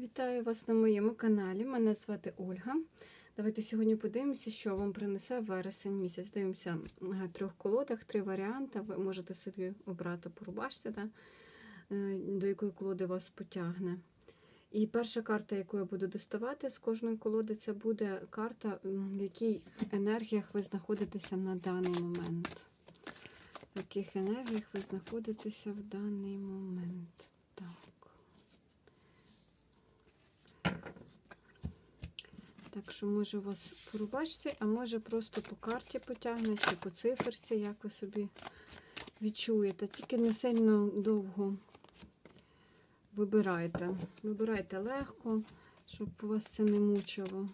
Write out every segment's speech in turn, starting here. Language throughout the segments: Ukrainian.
Вітаю вас на моєму каналі. Мене звати Ольга. Давайте сьогодні подивимося, що вам принесе вересень місяць. Дивимося на трьох колодах, три варіанти. Ви можете собі обрати по рубашці, да? е, до якої колоди вас потягне. І перша карта, яку я буду доставати з кожної колоди, це буде карта, в якій енергіях ви знаходитеся на даний момент. В яких енергіях ви знаходитеся в даний момент. Так. Так що, може, у вас по рубашці, а може просто по карті потягне, чи по циферці, як ви собі відчуєте. Тільки не сильно довго вибирайте. Вибирайте легко, щоб вас це не мучило.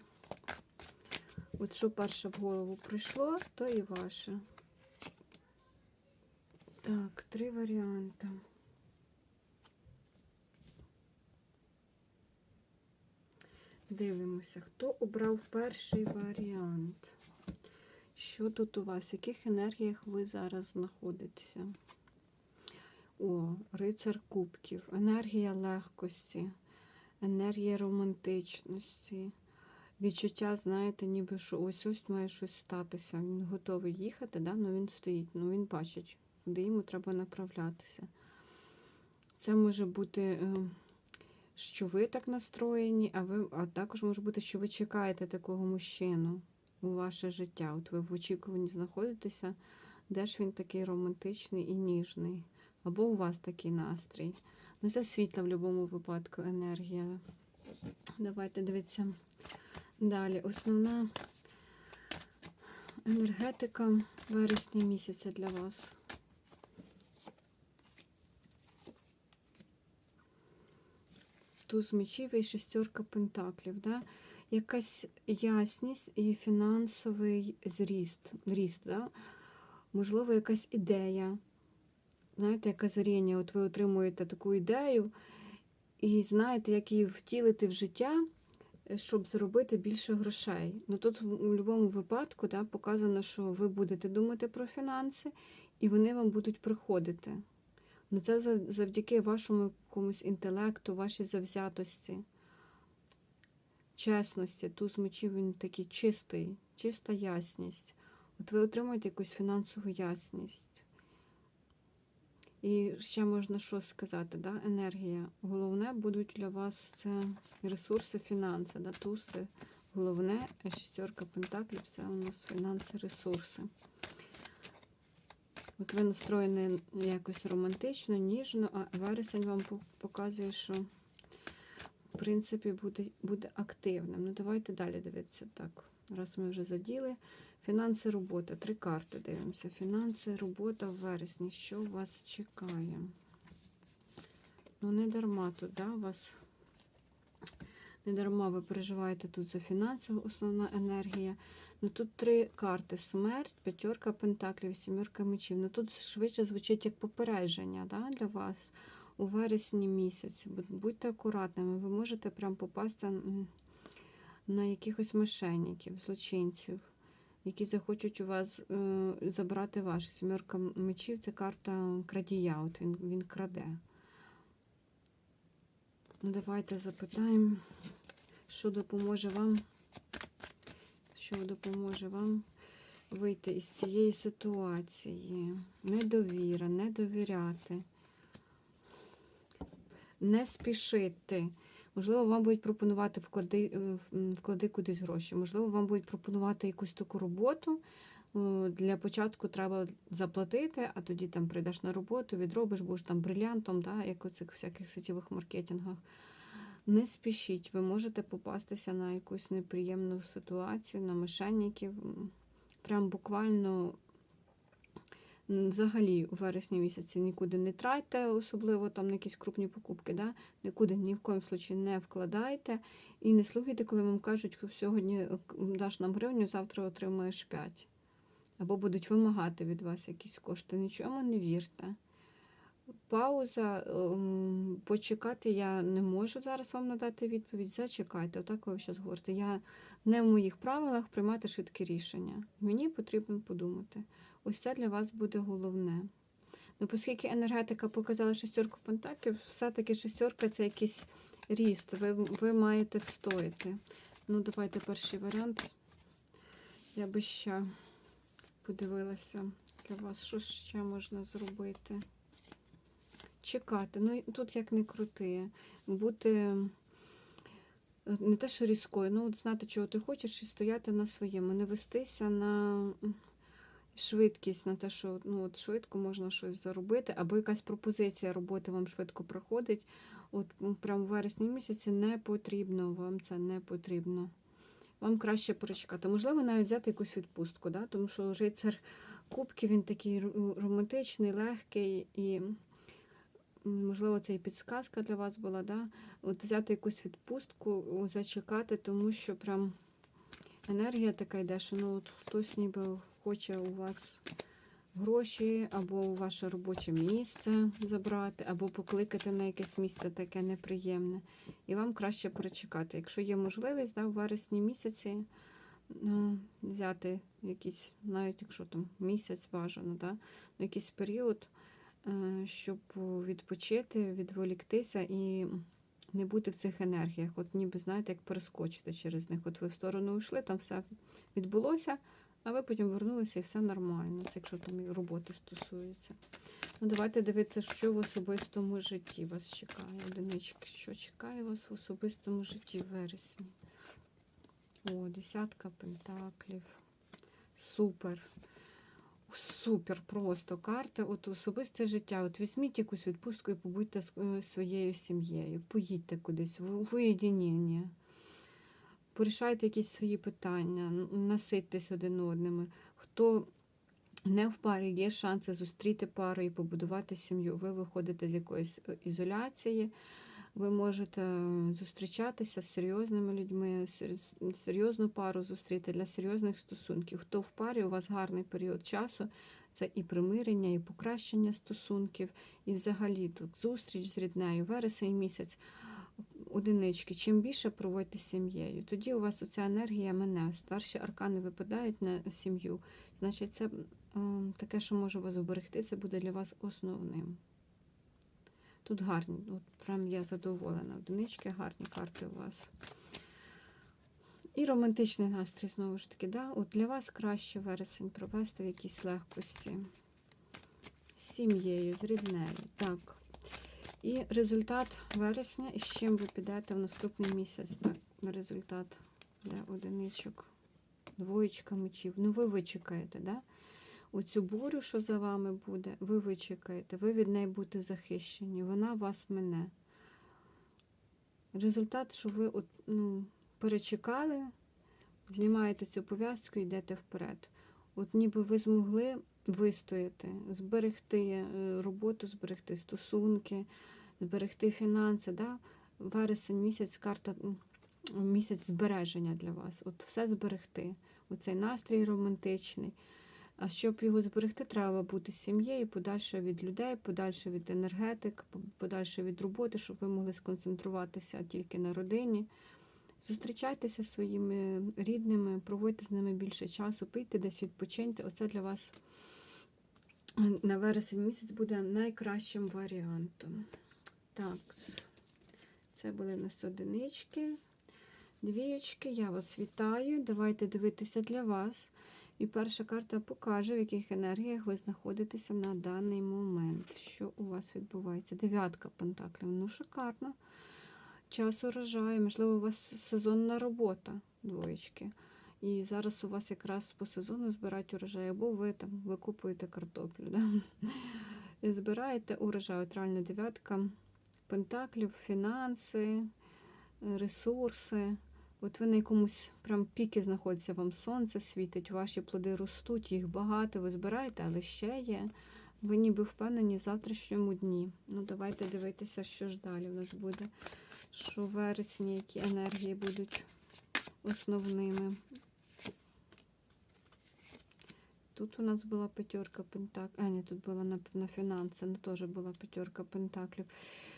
От що перше в голову прийшло, то і ваше. Так, три варіанти. Дивимося, хто обрав перший варіант. Що тут у вас? В яких енергіях ви зараз знаходитеся? О, рицар кубків, енергія легкості, енергія романтичності. Відчуття, знаєте, ніби що ось ось має щось статися. Він готовий їхати, да? ну він стоїть, ну він бачить, куди йому треба направлятися. Це може бути. Що ви так настроєні, а ви, а також може бути, що ви чекаєте такого мужчину у ваше життя. От ви в очікуванні знаходитеся, де ж він такий романтичний і ніжний. Або у вас такий настрій. Ну, це світла в будь-якому випадку енергія. Давайте дивіться далі. Основна енергетика вересня місяця для вас. Туз мечів і шестерка пентаклів. Да? Якась ясність і фінансовий зріст. зріст да? Можливо, якась ідея. Знаєте, яке заріння, от ви отримуєте таку ідею, і знаєте, як її втілити в життя, щоб заробити більше грошей. Ну тут в будь-якому випадку да, показано, що ви будете думати про фінанси, і вони вам будуть приходити. Ну це завдяки вашому якомусь інтелекту, вашій завзятості, чесності. Туз мечів він такий чистий, чиста ясність. От ви отримуєте якусь фінансову ясність. І ще можна що сказати, да? енергія. Головне будуть для вас це ресурси, фінанси, да? туси. Головне, шістерка пентаклів, це у нас фінанси, ресурси. От ви настроєні якось романтично, ніжно, а вересень вам показує, що, в принципі, буде буде активним. Ну, давайте далі дивитися. Так, раз ми вже заділи. Фінанси, робота. Три карти дивимося. Фінанси, робота в вересні. Що вас чекає? Ну, не дарма тут, да, вас. Не дарма ви переживаєте тут за фінанси, основна енергія. Ну Тут три карти: смерть, п'ятерка пентаклів, сімерка мечів. Ну Тут швидше звучить як попередження да, для вас у вересні місяці. Будьте акуратними, ви можете прям попасти на якихось мошенників, злочинців, які захочуть у вас е, забрати ваше. Сімерка мечів це карта крадія. От він, він краде. Ну, давайте запитаємо, що допоможе вам, що допоможе вам вийти із цієї ситуації. Недовіра, не довіряти, не спішити. Можливо, вам будуть пропонувати вклади, е, вклади кудись гроші. Можливо, вам будуть пропонувати якусь таку роботу. Для початку треба заплатити, а тоді там прийдеш на роботу, відробиш, будеш там брилянтом, да, як у цих всяких сетєвих маркетингах. Не спішіть, ви можете попастися на якусь неприємну ситуацію, на мошенників. Прям буквально взагалі у вересні місяці нікуди не тратьте, особливо там на якісь крупні покупки. да? Нікуди ні в коєму случаї не вкладайте. І не слухайте, коли вам кажуть, що сьогодні даш нам гривню, завтра отримаєш 5 або будуть вимагати від вас якісь кошти. Нічому не вірте. Пауза, ем, почекати я не можу зараз вам надати відповідь. Зачекайте, отак ви зараз говорите. Я не в моїх правилах приймати швидкі рішення. Мені потрібно подумати. Ось це для вас буде головне. Ну, Оскільки енергетика показала шестерку пентаклів, все-таки шестерка це якісь ріст, ви, ви маєте встояти. Ну, давайте перший варіант. Я би ще подивилася для вас, що ще можна зробити. Чекати. Ну, тут як не крути. Бути е, не те, що різкою, ну от знати, чого ти хочеш, і стояти на своєму, не вестися на швидкість, на те, що ну, от швидко можна щось заробити, або якась пропозиція роботи вам швидко проходить. От прямо в вересні місяці не потрібно, вам це не потрібно. Вам краще перечекати. Можливо, навіть взяти якусь відпустку, да? тому що жицар кубків він такий романтичний, легкий і. Можливо, це і підсказка для вас була, да? От взяти якусь відпустку, зачекати, тому що прям енергія така йде, що ну от хтось ніби хоче у вас гроші, або у ваше робоче місце забрати, або покликати на якесь місце таке неприємне. І вам краще перечекати. Якщо є можливість, да, в вересні місяці ну, взяти якийсь, навіть якщо там місяць бажано, да, якийсь період, щоб відпочити, відволіктися і не бути в цих енергіях. От ніби, знаєте, як перескочити через них. От ви в сторону йшли, там все відбулося, а ви потім вернулися і все нормально. Це якщо там і роботи стосується. Ну, давайте дивитися, що в особистому житті вас чекає. Одинички, що чекає вас в особистому житті в вересні. О, десятка пентаклів. Супер. Супер просто карта. От особисте життя. От візьміть якусь відпустку і побудьте з е, своєю сім'єю. Поїдьте кудись, в уєдиніння. Порішайте якісь свої питання, наситьтесь один одними. Хто не в парі, є шанси зустріти пару і побудувати сім'ю. Ви виходите з якоїсь е, ізоляції, ви можете е, зустрічатися з серйозними людьми, серйозну пару зустріти для серйозних стосунків. Хто в парі, у вас гарний період часу. Це і примирення, і покращення стосунків, і взагалі тут зустріч з ріднею, вересень місяць, одинички. Чим більше проводьте сім'єю, тоді у вас оця енергія мене. Старші аркани випадають на сім'ю. Значить, це таке, що може вас оберегти, це буде для вас основним. Тут гарні, от прям я задоволена. Одинички, гарні карти у вас. І романтичний настрій, знову ж таки, да? От для вас краще вересень провести в якійсь легкості. З сім'єю, з ріднею. Так. І результат вересня, і з чим ви підете в наступний місяць. Так, результат для одиничок. Двоєчка мечів. Ну, ви вичекаєте, да? Оцю бурю, що за вами буде, ви вичекаєте, ви від неї будете захищені, вона вас мене. Результат, що ви от, ну, перечекали, знімаєте цю пов'язку і йдете вперед. От ніби ви змогли вистояти, зберегти е, роботу, зберегти стосунки, зберегти фінанси. Да? Вересень місяць, карта місяць збереження для вас. От все зберегти. Оцей настрій романтичний. А щоб його зберегти, треба бути з сім'єю, подальше від людей, подальше від енергетик, подальше від роботи, щоб ви могли сконцентруватися тільки на родині. Зустрічайтеся зі своїми рідними, проводьте з ними більше часу, пийте десь відпочиньте. Оце для вас на вересень місяць буде найкращим варіантом. Так, це були нас одинички, двієчки. Я вас вітаю. Давайте дивитися для вас. І перша карта покаже, в яких енергіях ви знаходитеся на даний момент. Що у вас відбувається? Дев'ятка пентаклів. Ну, шикарно. Час урожаю, можливо, у вас сезонна робота, двоєчки. І зараз у вас якраз по сезону збирають урожай, або ви там викупуєте картоплю. Да? І збираєте урожай. От реальна дев'ятка пентаклів, фінанси, ресурси. От ви на якомусь прям піки знаходиться, вам сонце світить, ваші плоди ростуть, їх багато, ви збираєте, але ще є. Ви ніби впевнені в завтрашньому дні. Ну, давайте дивитися, що ж далі в нас буде. Що вересні, які енергії будуть основними. Тут у нас була п'ятерка пентаклів. А, ні, тут була на, на фінанси, ну теж була п'ятерка пентаклів.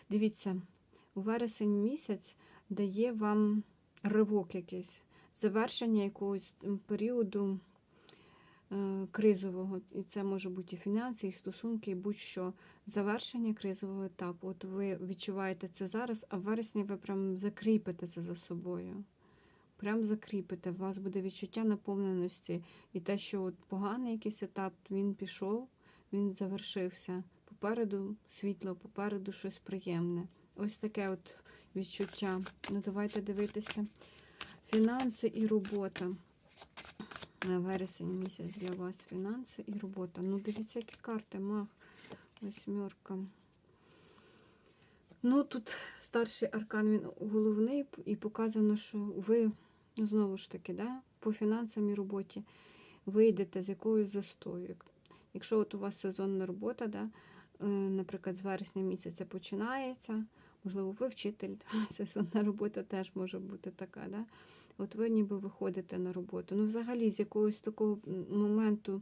Дивіться, у вересень місяць дає вам ривок якийсь, завершення якогось періоду е, кризового, і це може бути і фінанси, і стосунки, і будь-що завершення кризового етапу. От ви відчуваєте це зараз, а в вересні ви прям закріпите це за собою. Прям закріпите, у вас буде відчуття наповненості. І те, що от поганий якийсь етап, він пішов, він завершився. Попереду світло, попереду щось приємне. Ось таке от відчуття. Ну, давайте дивитися. Фінанси і робота. На вересень місяць для вас фінанси і робота. Ну, дивіться, які карти, мах, восьмерка. Ну, тут старший аркан, він головний, і показано, що ви, ну, знову ж таки, да, по фінансам і роботі вийдете з якоюсь застою. Якщо от у вас сезонна робота, да, е, наприклад, з вересня місяця починається, можливо, ви вчитель, сезонна робота теж може бути така, да? От ви ніби виходите на роботу. Ну, взагалі, з якогось такого моменту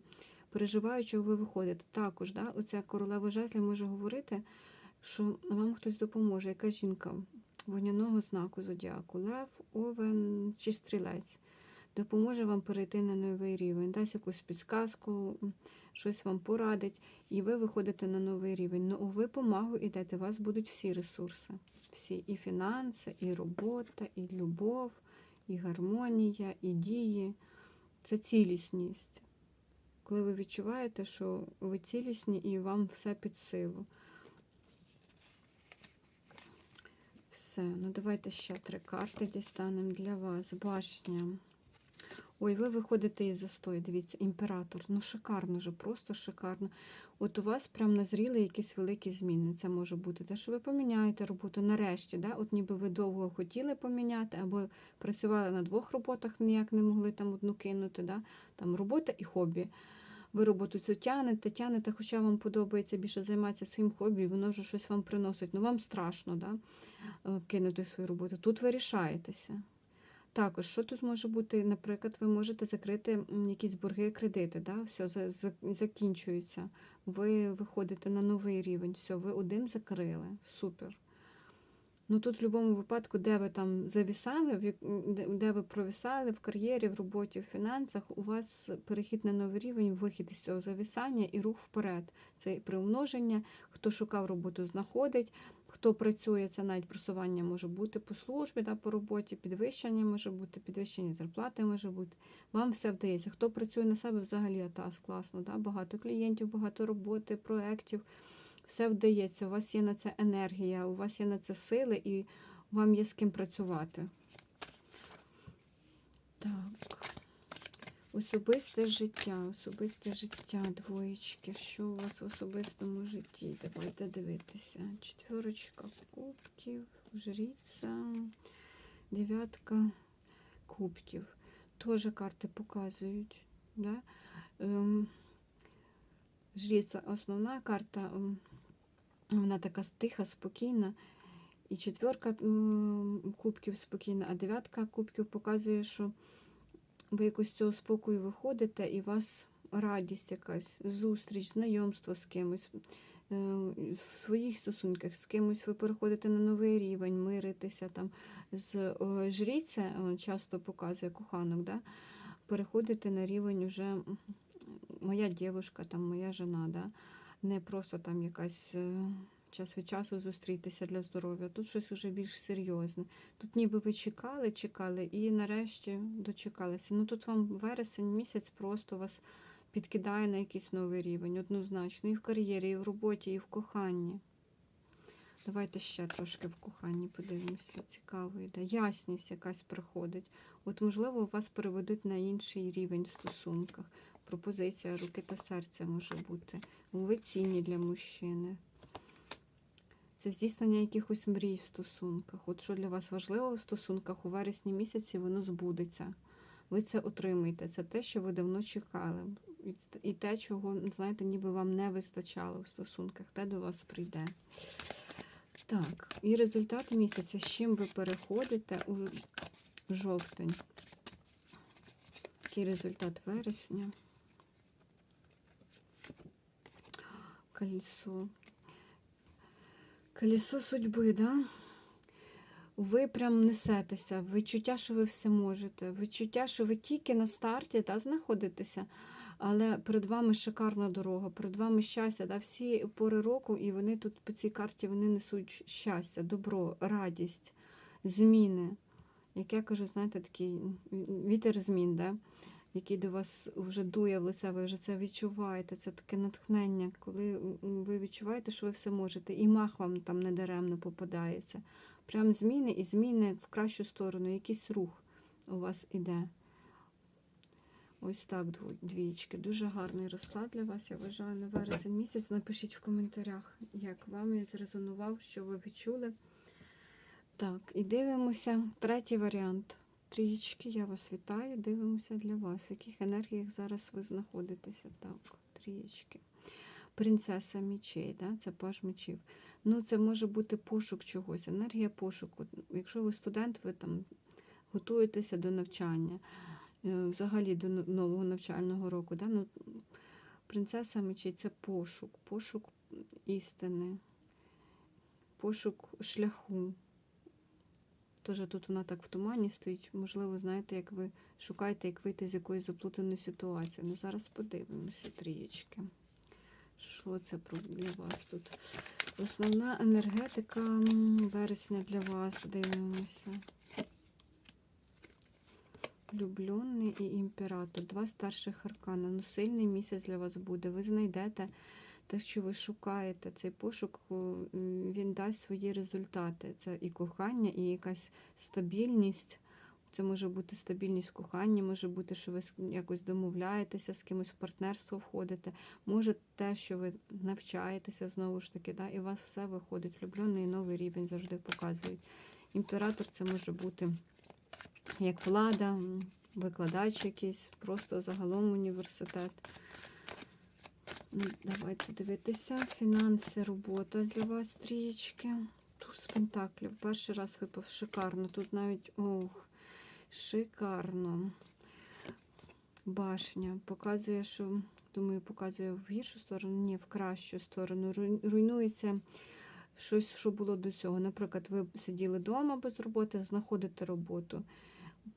переживаючого ви виходите. Також, да, оця королева жезлі може говорити, що вам хтось допоможе, яка жінка вогняного знаку зодіаку, лев, овен чи стрілець. Допоможе вам перейти на новий рівень, дасть якусь підсказку, щось вам порадить, і ви виходите на новий рівень. Ну, ви помагу йдете, у вас будуть всі ресурси. Всі і фінанси, і робота, і любов, і гармонія, і дії. Це цілісність. Коли ви відчуваєте, що ви цілісні і вам все під силу. Все, ну давайте ще три карти дістанемо для вас. Башня. Ой, ви виходите із застою, дивіться, імператор. Ну, шикарно же, просто шикарно. От у вас прям назріли якісь великі зміни. Це може бути те, що ви поміняєте роботу нарешті. Да? От ніби ви довго хотіли поміняти, або працювали на двох роботах, ніяк не могли там одну кинути. Да? Там робота і хобі. Ви роботу цю тянете, тянете, хоча вам подобається більше займатися своїм хобі, воно вже щось вам приносить. Ну вам страшно да? е, кинути свою роботу. Тут ви рішаєтеся. Також, що тут може бути, наприклад, ви можете закрити якісь борги, кредити, да? все за- за- закінчується. Ви виходите на новий рівень, все, ви один закрили. Супер. Ну тут в будь-якому випадку, де ви там завісали, де- ви провисали в кар'єрі, в роботі, в фінансах, у вас перехід на новий рівень, вихід із цього завісання і рух вперед. Це примноження. Хто шукав роботу, знаходить. Хто працює, це навіть просування може бути по службі, да, по роботі, підвищення може бути, підвищення зарплати може бути. Вам все вдається. Хто працює на себе, взагалі атас, класно. Да? Багато клієнтів, багато роботи, проєктів. Все вдається. У вас є на це енергія, у вас є на це сили і вам є з ким працювати. Так. Особисте життя, особисте життя, двоєчки. Що у вас в особистому житті? Давайте дивитися. Четверочка кубків, жриця, дев'ятка кубків. Теж карти показують. Да? Ем, жриця основна карта, ем, вона така тиха, спокійна. І четверка кубків спокійна, а дев'ятка кубків показує, що ви якось з цього спокою виходите, і у вас радість якась, зустріч, знайомство з кимось. е, В своїх стосунках з кимось ви переходите на новий рівень, миритеся там з жріця, часто показує коханок, да? переходите на рівень уже моя дівчинка, там, моя жена, да? не просто там якась е, час від часу зустрітися для здоров'я. Тут щось уже більш серйозне. Тут ніби ви чекали, чекали і нарешті дочекалися. Ну тут вам вересень місяць просто вас підкидає на якийсь новий рівень, однозначно. І в кар'єрі, і в роботі, і в коханні. Давайте ще трошки в коханні подивимося. Цікаво йде. Ясність якась приходить. От, можливо, вас переведуть на інший рівень в стосунках. Пропозиція руки та серця може бути. Ви цінні для мужчини. Це здійснення якихось мрій в стосунках. От що для вас важливо в стосунках у вересні місяці, воно збудеться. Ви це отримаєте. Це те, що ви давно чекали. І- те, чого, знаєте, ніби вам не вистачало в стосунках, те до вас прийде. Так, і результат місяця, з чим ви переходите у жовтень. Який результат вересня? Колесо. Колесо судьби, да? Ви прям несетеся, відчуття, що ви все можете, відчуття, що ви тільки на старті да, знаходитеся, Але перед вами шикарна дорога, перед вами щастя. Да? Всі пори року, і вони тут по цій карті вони несуть щастя, добро, радість, зміни. Як я кажу, знаєте, такий вітер змін, да? Який до вас вже дує в лице, ви вже це відчуваєте. Це таке натхнення, коли ви відчуваєте, що ви все можете, і мах вам там недаремно попадається. Прям зміни і зміни в кращу сторону, якийсь рух у вас іде. Ось так, двічки. Дуже гарний розклад для вас. Я вважаю на вересень місяць. Напишіть в коментарях, як вам зрезонував, що ви відчули. Так, і дивимося. Третій варіант. Трієчки, я вас вітаю. Дивимося для вас. В яких енергіях зараз ви знаходитеся? Так, трієчки. Принцеса мічей, да? це паж мечів. Ну, це може бути пошук чогось, енергія пошуку. Якщо ви студент, ви там готуєтеся до навчання, е, взагалі до нового навчального року. Да? Ну, принцеса мечей це пошук, пошук істини, пошук шляху. Тож тут вона так в тумані стоїть. Можливо, знаєте, як ви шукаєте, як вийти з якоїсь заплутаної ситуації. Ну, зараз подивимося трієчки. Що це для вас тут? Основна енергетика вересня для вас. Дивимося. Влюблений і імператор. Два старших аркана. Ну, сильний місяць для вас буде. Ви знайдете те, що ви шукаєте. Цей пошук він дасть свої результати. Це і кохання, і якась стабільність. Це може бути стабільність кохання, може бути, що ви якось домовляєтеся, з кимось в партнерство входите. Може те, що ви навчаєтеся знову ж таки, да, і у вас все виходить. Влюблений новий рівень завжди показують. Імператор це може бути як влада, викладач якийсь, просто загалом університет. Давайте дивитися. Фінанси, робота для вас трієчки. Туз пентаклів. Перший раз випав шикарно. Тут навіть ох, шикарно. Башня. Показує, що, думаю, показує в гіршу сторону, ні, в кращу сторону. Руйнується щось, що було до цього. Наприклад, ви сиділи вдома без роботи, знаходите роботу,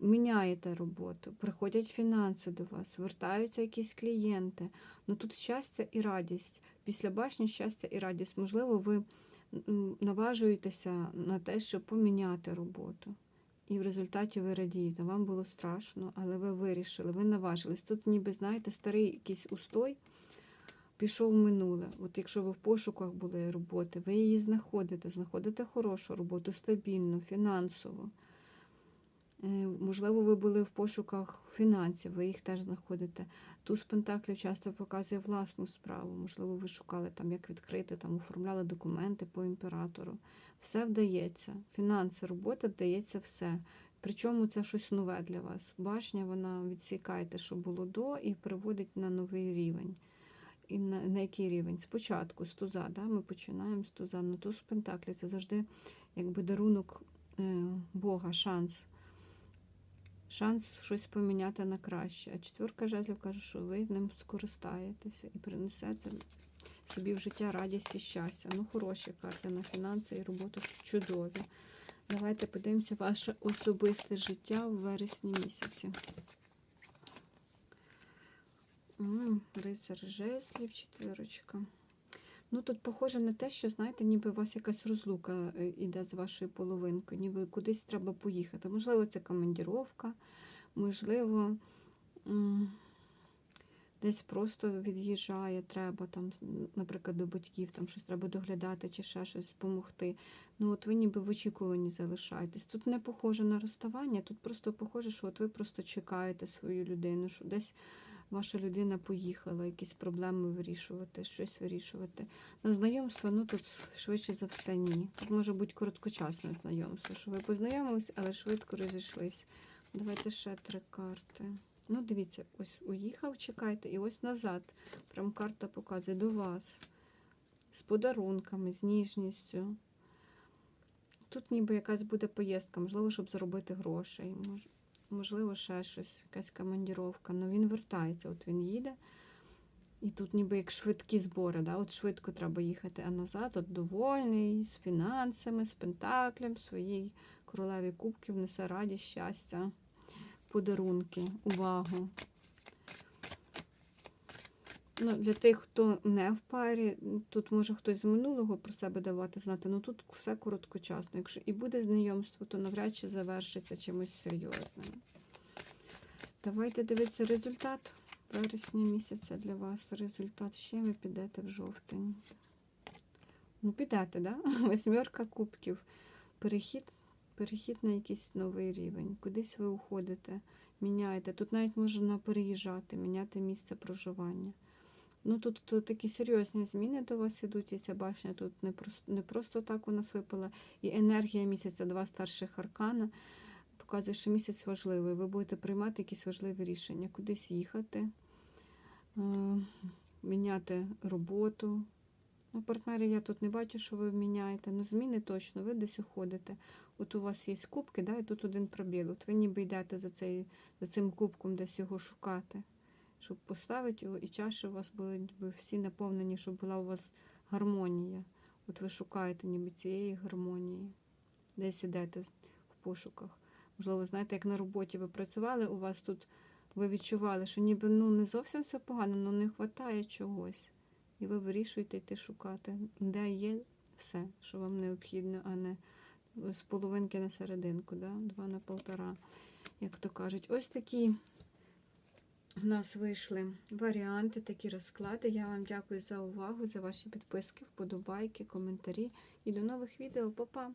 міняєте роботу, приходять фінанси до вас, вертаються якісь клієнти. Ну тут щастя і радість. Після башні щастя і радість. Можливо, ви наважуєтеся на те, щоб поміняти роботу. І в результаті ви радієте. Вам було страшно, але ви вирішили, ви наважились. Тут, ніби, знаєте, старий якийсь устой пішов в минуле. От якщо ви в пошуках були роботи, ви її знаходите, знаходите хорошу роботу, стабільну, фінансову. Е, Можливо, ви були в пошуках фінансів, ви їх теж знаходите. Туз Пентаклів часто показує власну справу. Можливо, ви шукали там, як відкрити, там оформляли документи по імператору. Все вдається. Фінанси, робота вдається все. Причому це щось нове для вас. Башня вона відсікає те, що було до, і приводить на новий рівень. І на, на який рівень? Спочатку з туза, да? ми починаємо з туза. Ну, туз Пентаклів це завжди якби дарунок е, Бога, шанс. Шанс щось поміняти на краще. А четвірка жезлів каже, що ви ним скористаєтеся і принесете собі в життя радість і щастя. Ну, хороші карти на фінанси і роботу чудові. Давайте подивимося ваше особисте життя в вересні місяці. Рицар жезлів, четвірочка. Ну, тут похоже на те, що, знаєте, ніби у вас якась розлука е, іде з вашою половинкою, ніби кудись треба поїхати. Можливо, це командіровка, можливо, десь просто від'їжджає, треба там, наприклад, до батьків, там щось треба доглядати чи ще щось допомогти. Ну, от ви ніби в очікуванні залишаєтесь. Тут не похоже на розставання, тут просто похоже, що от ви просто чекаєте свою людину, що десь ваша людина поїхала, якісь проблеми вирішувати, щось вирішувати. На знайомство, ну тут швидше за все ні. Тут може бути короткочасне знайомство, що ви познайомились, але швидко розійшлись. Давайте ще три карти. Ну, дивіться, ось уїхав, чекайте, і ось назад. Прям карта показує до вас. З подарунками, з ніжністю. Тут ніби якась буде поїздка, можливо, щоб заробити грошей. Можливо, ще щось, якась командіровка. Ну він вертається, от він їде. І тут ніби як швидкі збори, да? от швидко треба їхати, а назад от довольний, з фінансами, з пентаклем, своїй королеві кубків несе радість, щастя, подарунки, увагу. Ну, для тих, хто не в парі, тут може хтось з минулого про себе давати знати, ну тут все короткочасно. Якщо і буде знайомство, то навряд чи завершиться чимось серйозним. Давайте дивитися результат вересня місяця для вас. Результат. Чим ви підете в жовтень? Ну, підете, да? Восьмерка кубків. Перехід, перехід на якийсь новий рівень. Кудись ви уходите, міняєте. Тут навіть можна переїжджати, міняти місце проживання. Ну, тут, тут такі серйозні зміни до вас ідуть, і ця башня тут не просто, не просто так у нас випала. І енергія місяця, два старших аркана показує, що місяць важливий. Ви будете приймати якісь важливі рішення, кудись їхати, е, міняти роботу. Ну, партнери я тут не бачу, що ви міняєте. Ну, зміни точно, ви десь уходите. От у вас є кубки, да, і тут один пробіл. От ви ніби йдете за, цей, за цим кубком десь його шукати, щоб поставити його, і чаші у вас були всі наповнені, щоб була у вас гармонія. От ви шукаєте ніби цієї гармонії. Десь ідете в пошуках. Можливо, ви знаєте, як на роботі ви працювали, у вас тут ви відчували, що ніби ну, не зовсім все погано, але не вистачає чогось. І ви вирішуєте йти шукати, де є все, що вам необхідно, а не з половинки на серединку, да? два на полтора, як то кажуть. Ось такі у нас вийшли варіанти, такі розклади. Я вам дякую за увагу, за ваші підписки, вподобайки, коментарі. І до нових відео. Па-па!